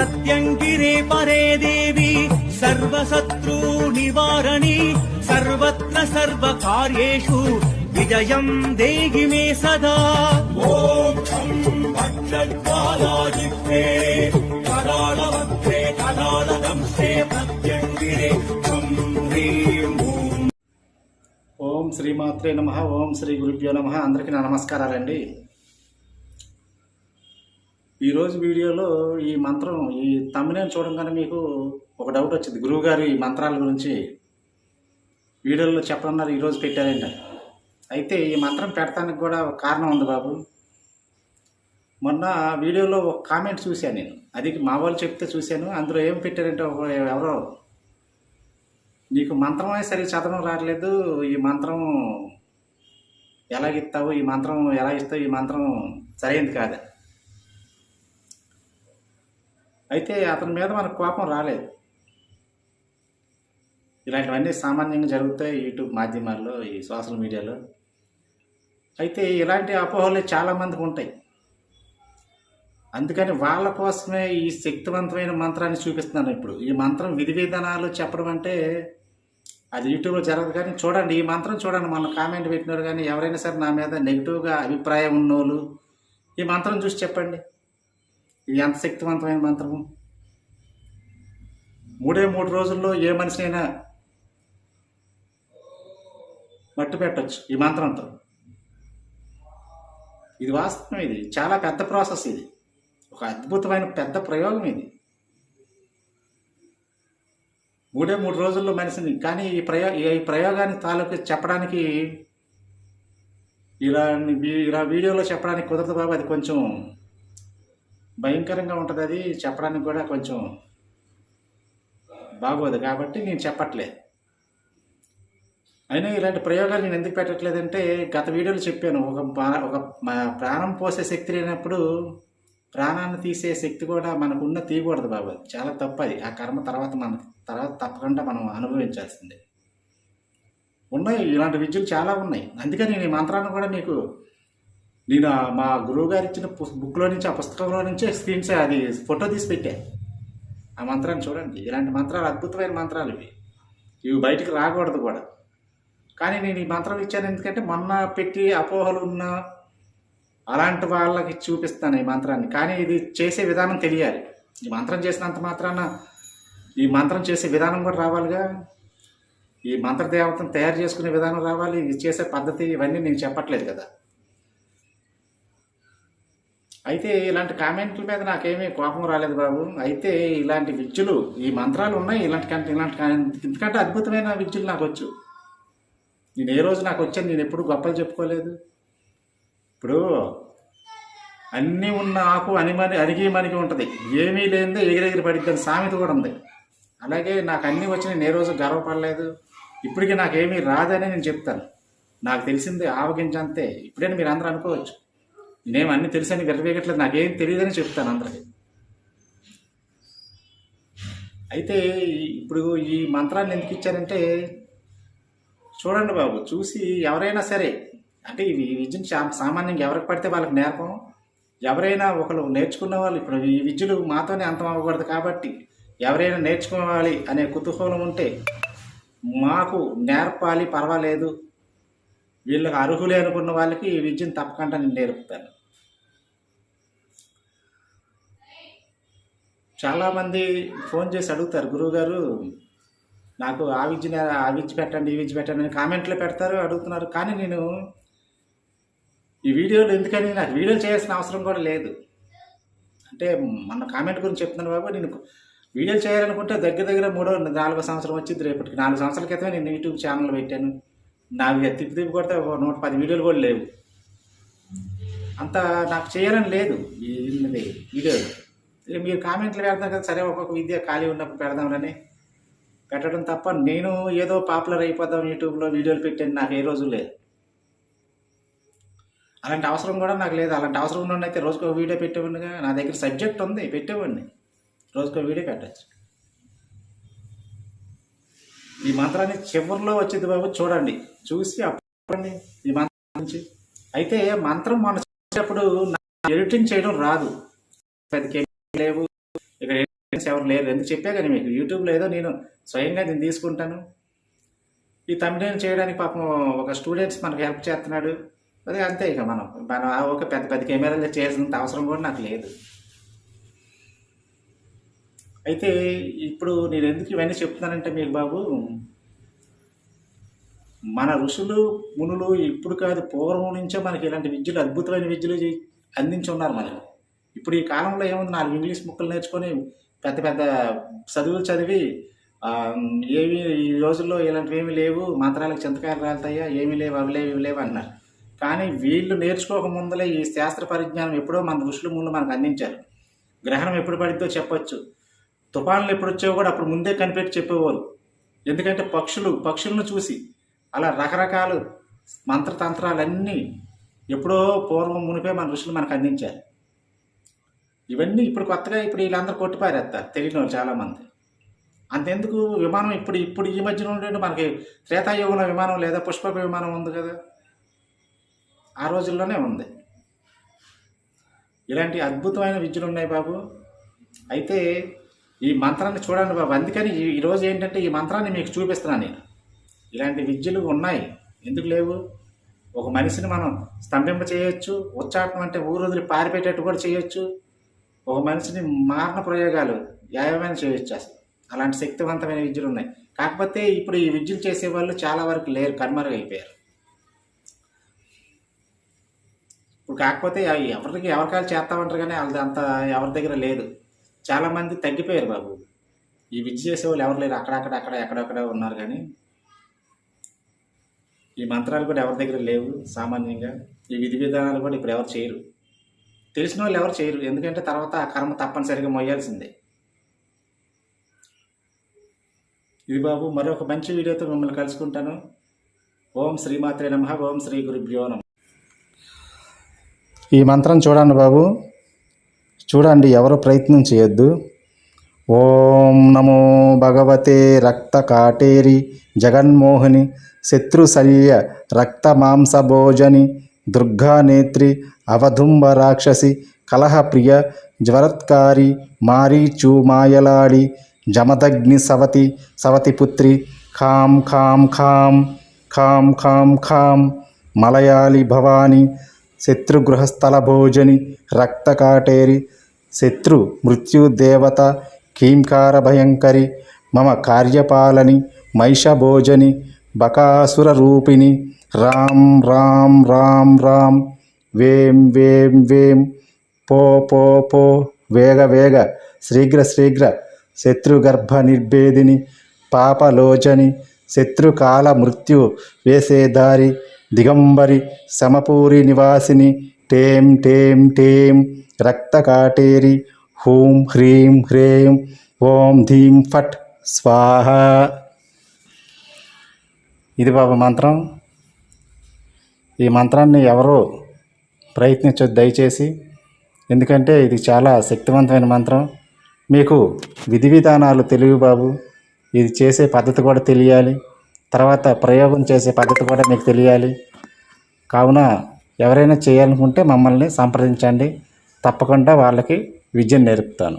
ప్రత్యంగిరే పరే దేవి సర్వశత్రూ నివారణి సర్వత్ర సర్వకార్యేషు విజయం దేహి మే సదా ఓం ఖం భక్షజ్వాలాజిహ్వే కరాళవక్త్రే కరాళదంశే ప్రత్యంగిరే ఖం హ్రీం ఓం ఓం శ్రీమాత్రే నమ ఓం శ్రీ గురుభ్యో నమ అందరికీ నా నమస్కారాలండి. ఈరోజు వీడియోలో ఈ మంత్రం ఈ తమ్మినేని చూడంగానే మీకు ఒక డౌట్ వచ్చింది. గురువుగారు ఈ మంత్రాల గురించి వీడియోలో చెప్పనున్నారు ఈరోజు పెట్టారండి అయితే ఈ మంత్రం పెడతానికి కూడా ఒక కారణం ఉంది బాబు. మొన్న వీడియోలో ఒక కామెంట్ చూశాను నేను. అది మా వాళ్ళు చెప్తే చూశాను. అందులో ఏం పెట్టారంటే ఒక- ఎవరో నీకు మంత్రమే సరిగ్గా చదవడం రావట్లేదు. ఈ మంత్రం ఎలా ఇస్తావు? ఈ మంత్రం ఎలా ఇస్తావు? ఈ మంత్రం సరైనది కాదు? అయితే అతని మీద మనకు కోపం రాలేదు. ఇలాంటివన్నీ సామాన్యంగా జరుగుతాయి యూట్యూబ్ మాధ్యమాల్లో ఈ సోషల్ మీడియాలో. అయితే ఇలాంటి అపోహలు చాలామందికి ఉంటాయి. అందుకని వాళ్ళ కోసమే ఈ శక్తివంతమైన మంత్రాన్ని చూపిస్తున్నాను ఇప్పుడు. ఈ మంత్రం విధి విధానాలు చెప్పడం అంటే అది యూట్యూబ్లో జరగదు కానీ చూడండి ఈ మంత్రం చూడండి. మన కామెంట్ పెట్టినారు కానీ ఎవరైనా సరే నా మీద నెగిటివ్గా అభిప్రాయం ఉన్నోళ్ళు ఈ మంత్రం చూసి చెప్పండి. ఇది ఎంత శక్తివంతమైన మంత్రము? మూడే మూడు రోజుల్లో ఏ మనిషినైనా మట్టు పెట్టచ్చు ఈ మంత్రంతో. ఇది వాస్తవం ఇది. చాలా పెద్ద ప్రాసెస్ ఇది. ఒక అద్భుతమైన పెద్ద ప్రయోగం ఇది. మూడే మూడు రోజుల్లో మనిషిని కానీ ఈ ప్రయో ఈ ప్రయోగాన్ని తాలూకు చెప్పడానికి ఇలా ఇలా వీడియోలో చెప్పడానికి కుదరదు బాబు. అది కొంచెం భయంకరంగా ఉంటుంది అది. చెప్పడానికి కూడా కొంచెం బాగోదు కాబట్టి నేను చెప్పట్లే. అయినా ఇలాంటి ప్రయోగాలు నేను ఎందుకు పెట్టట్లేదంటే గత వీడియోలో చెప్పాను ఒక ప్రా- ఒక ప్రాణం పోసే శక్తి లేనప్పుడు ప్రాణాన్ని తీసే శక్తి కూడా మనకు ఉన్న తీయకూడదు బాబు. చాలా తప్పు అది. ఆ కర్మ తర్వాత మన తర్వాత తప్పకుండా మనం అనుభవించాల్సిందే. ఉన్నాయి ఇలాంటి విద్యలు చాలా ఉన్నాయి. అందుకని నేను ఈ మంత్రాన్ని కూడా మీకు నేను మా గురువు గారు ఇచ్చిన బుక్లో నుంచి ఆ పుస్తకంలో నుంచే స్క్రీన్స్ అది ఫోటో తీసి పెట్టా. ఆ మంత్రాన్ని చూడండి. ఇలాంటి మంత్రాలు అద్భుతమైన మంత్రాలు ఇవి. ఇవి బయటికి రాకూడదు కూడా. కానీ నేను ఈ మంత్రం ఇచ్చాను ఎందుకంటే మొన్న పెట్టి అపోహలు ఉన్న అలాంటి వాళ్ళకి చూపిస్తాను ఈ మంత్రాన్ని. కానీ ఇది చేసే విధానం తెలియాలి. ఈ మంత్రం చేసినంత మాత్రాన ఈ మంత్రం చేసే విధానం కూడా రావాలిగా. ఈ మంత్ర దేవతను తయారు చేసుకునే విధానం రావాలి. ఇది చేసే పద్ధతి ఇవన్నీ నేను చెప్పట్లేదు కదా. అయితే ఇలాంటి కామెంట్ల మీద నాకేమీ కోపం రాలేదు బాబు. అయితే ఇలాంటి విద్యలు ఈ మంత్రాలు ఉన్నాయి. ఇలాంటి కంటే ఇలాంటి ఎందుకంటే అద్భుతమైన విద్యలు నాకు వచ్చు. నేను ఏ రోజు నాకు వచ్చాను నేను ఎప్పుడు గొప్పలు చెప్పుకోలేదు. ఇప్పుడు అన్నీ ఉన్న ఆకు అనిమని అరిగి మనకి ఉంటుంది. ఏమీ లేనిదే ఎగిరెగిరి పడిద్దని సామెత కూడా ఉంది. అలాగే నాకు అన్నీ వచ్చి నేను ఏ రోజు గర్వపడలేదు. ఇప్పటికీ నాకేమీ రాదని నేను చెప్తాను. నాకు తెలిసింది ఆవగించంతే. ఇప్పుడైనా మీరు అందరూ అనుకోవచ్చు. నేను అన్ని తెలుసని గర్వేయట్లేదు నాకేం తెలియదని చెప్తాను అందరికీ. అయితే ఈ- ఇప్పుడు ఈ మంత్రాన్ని ఎందుకు ఇచ్చానంటే చూడండి బాబు చూసి ఎవరైనా సరే అంటే ఇవి ఈ విద్యను సామాన్యంగా ఎవరికి పడితే వాళ్ళకి నేర్పం. ఎవరైనా ఒకరు నేర్చుకున్న వాళ్ళు ఇప్పుడు ఈ విద్యలు మాతోనే అంతం అవ్వకూడదు కాబట్టి ఎవరైనా నేర్చుకోవాలి అనే కుతూహలం ఉంటే మాకు నేర్పాలి పర్వాలేదు. వీళ్ళకి అర్హులే అనుకున్న వాళ్ళకి ఈ విద్యను తప్పకుండా నేను నేర్పుతాను. చాలామంది ఫోన్ చేసి అడుగుతారు గురువుగారు నాకు ఆ విద్య ఆ విద్య పెట్టండి ఈ విద్య పెట్టండి అని కామెంట్లో పెడతారు అడుగుతున్నారు. కానీ నేను ఈ వీడియోలు ఎందుకని నాకు వీడియోలు చేయాల్సిన అవసరం కూడా లేదు. అంటే మన కామెంట్ గురించి చెప్తున్నాను బాబు నేను వీడియోలు చేయాలనుకుంటే దగ్గర దగ్గర మూడో నాలుగో సంవత్సరం వచ్చింది రేపటికి. నాలుగు సంవత్సరాల క్రితమే నేను యూట్యూబ్ ఛానల్ పెట్టాను. నాకు తిప్పి తిప్పి కొడితే ఒక నూట పది వీడియోలు కూడా లేవు. అంత నాకు చేయాలని లేదు ఇది వీడియోలు. మీరు కామెంట్లు పెడతాం కదా సరే ఒక్కొక్క విద్య ఖాళీ ఉన్నప్పుడు పెడదామని పెట్టడం తప్ప నేను ఏదో పాపులర్ అయిపోతాం యూట్యూబ్లో వీడియోలు పెట్టాను నాకు ఏ రోజు లేదు. అలాంటి అవసరం కూడా నాకు లేదు. అలాంటి అవసరం ఉన్న అయితే రోజుకో వీడియో పెట్టేవాడిగా నా దగ్గర సబ్జెక్ట్ ఉంది పెట్టేవాడిని. రోజుకో వీడియో పెట్టచ్చు. ఈ మంత్రాన్ని చివరిలో వచ్చింది బాబు చూడండి. చూసి అప్పండి ఈ మంత్రం నుంచి. అయితే మంత్రం మనం చేసేటప్పుడు ఎడిటింగ్ చేయడం రాదు. పెద్ద లేవు. ఇక్కడ స్టూడెంట్స్ ఎవరు లేరు. ఎందుకు చెప్పా కానీ మీకు యూట్యూబ్లో ఏదో నేను స్వయంగా నేను తీసుకుంటాను. ఈ తమిళం చేయడానికి పాపం ఒక స్టూడెంట్స్ మనకు హెల్ప్ చేస్తున్నాడు. అదే అంతే ఇక మనం. మనం ఒక పెద్ద పెద్ద కెమెరాలు చేసినంత అవసరం కూడా నాకు లేదు. అయితే ఇప్పుడు నేను ఎందుకు ఇవన్నీ చెప్తున్నానంటే మీకు బాబు మన ఋషులు మునులు ఇప్పుడు కాదు పూర్వం నుంచే మనకి ఇలాంటి విద్యలు అద్భుతమైన విద్యలు అందించి ఉన్నారు మనకు. ఇప్పుడు ఈ కాలంలో ఏముంది నాలుగు ఇంగ్లీష్ ముక్కలు నేర్చుకొని పెద్ద పెద్ద చదువులు చదివి ఏవి ఈ రోజుల్లో ఇలాంటివి ఏమీ లేవు మంత్రాలకు చింతకాయలు రాలుతాయా ఏమీ లేవు అవి లేవు ఇవి లేవు అన్నారు కానీ వీళ్ళు నేర్చుకోక ముందలే ఈ శాస్త్ర పరిజ్ఞానం ఎప్పుడో మన ఋషుల ముందు మనకు అందించారు. గ్రహణం ఎప్పుడు పడిద్దో చెప్పొచ్చు. తుఫాన్లు ఎప్పుడు వచ్చావో కూడా అప్పుడు ముందే కనిపెట్టి చెప్పేవారు. ఎందుకంటే పక్షులు పక్షులను చూసి అలా రకరకాలు మంత్రతంత్రాలన్నీ ఎప్పుడో పూర్వం మునిపే మన ఋషులు మనకు అందించారు. ఇవన్నీ ఇప్పుడు కొత్తగా ఇప్పుడు వీళ్ళందరూ కొట్టిపారేస్తారు తెలియని వాళ్ళు చాలామంది. అంతెందుకు విమానం ఇప్పుడు ఇప్పుడు ఈ మధ్యన ఉండే మనకి త్రేతాయుగంలో విమానం లేదా పుష్పక విమానం ఉంది కదా? ఆ రోజుల్లోనే ఉంది. ఇలాంటి అద్భుతమైన విద్యలు ఉన్నాయి బాబు. అయితే ఈ మంత్రాన్ని చూడండి బాబు. అందుకని ఈరోజు ఏంటంటే ఈ మంత్రాన్ని మీకు చూపిస్తున్నాను నేను. ఇలాంటి విద్యలు ఉన్నాయి. ఎందుకు లేవు? ఒక మనిషిని మనం స్తంభింప చేయొచ్చు ఉచ్చాటం అంటే ఊరొదిలి పారిపెట్టేట్టు కూడా చేయొచ్చు. ఒక మనిషిని మారణ ప్రయోగాలు వ్యాయామం చేయొచ్చు అసలు. అలాంటి శక్తివంతమైన విద్యలు ఉన్నాయి. కాకపోతే ఇప్పుడు ఈ విద్యలు చేసే వాళ్ళు చాలా వరకు లేరు కనుమరుగైపోయారు ఇప్పుడు కాకపోతే అవి ఎవరికి ఎవరికాయలు చేస్తామంటారు కానీ వాళ్ళది అంత ఎవరి దగ్గర లేదు. చాలామంది తగ్గిపోయారు బాబు. ఈ విద్య చేసేవాళ్ళు ఎవరు లేరు. అక్కడక్కడ అక్కడ ఎక్కడెక్కడ ఉన్నారు కానీ ఈ మంత్రాలు కూడా ఎవరి దగ్గర లేవు సామాన్యంగా. ఈ విధి విధానాలు కూడా ఇప్పుడు ఎవరు చేయరు. తెలిసిన వాళ్ళు ఎవరు చేయరు. ఎందుకంటే తర్వాత ఆ కర్మ తప్పనిసరిగా మొయ్యాల్సిందే. ఇది బాబు మరొక మంచి వీడియోతో మిమ్మల్ని కలుసుకుంటాను. ఓం శ్రీమాత్రే నమ. ఓం శ్రీ గురుభ్యో నమ. ఈ మంత్రం చూడండి బాబు. చూడండి ఎవరు ప్రయత్నం చేయొద్దు. ఓం నమో భగవతే రక్త కాటేరి జగన్మోహిని శత్రుశల్య రక్త మాంసభోజని దుర్గానేత్రి అవధుంబ రాక్షసి కలహప్రియ జ్వరత్కారి మారీచు మాయలాడి జమదగ్ని సవతి సవతిపుత్రి ఖాం ఖాం ఖాం ఖాం ఖాం ఖాం మలయాళి భవాని శత్రుగృహస్థల భోజని రక్తకాటేరి శత్రు మృత్యుదేవత కీంకార భయంకరి మమ కార్యపాలని మైషభోజని బకాసుర రూపిణి రాం రాం రాం రాం వేం వేం వేం పో పో పో వేగ వేగ శీఘ్ర శీఘ్ర శత్రుగర్భ నిర్భేదిని పాపలోచని శత్రుకాల మృత్యు వేసేదారి దిగంబరి సమపూరి నివాసిని టేం టేం టేం రక్తకాటేరి హూం హ్రీం హ్రేం ఓం ధీం ఫట్ స్వాహ ఇది బాబు మంత్రం. ఈ మంత్రాన్ని ఎవరు ప్రయత్నించొద్దు దయచేసి. ఎందుకంటే ఇది చాలా శక్తివంతమైన మంత్రం. మీకు విధి విధానాలు తెలివి బాబు. ఇది చేసే పద్ధతి కూడా తెలియాలి. తర్వాత ప్రయోగం చేసే పద్ధతి కూడా మీకు తెలియాలి. కావున ఎవరైనా చేయాలనుకుంటే మమ్మల్ని సంప్రదించండి. తప్పకుండా వాళ్ళకి విద్యను నేర్పుతాను.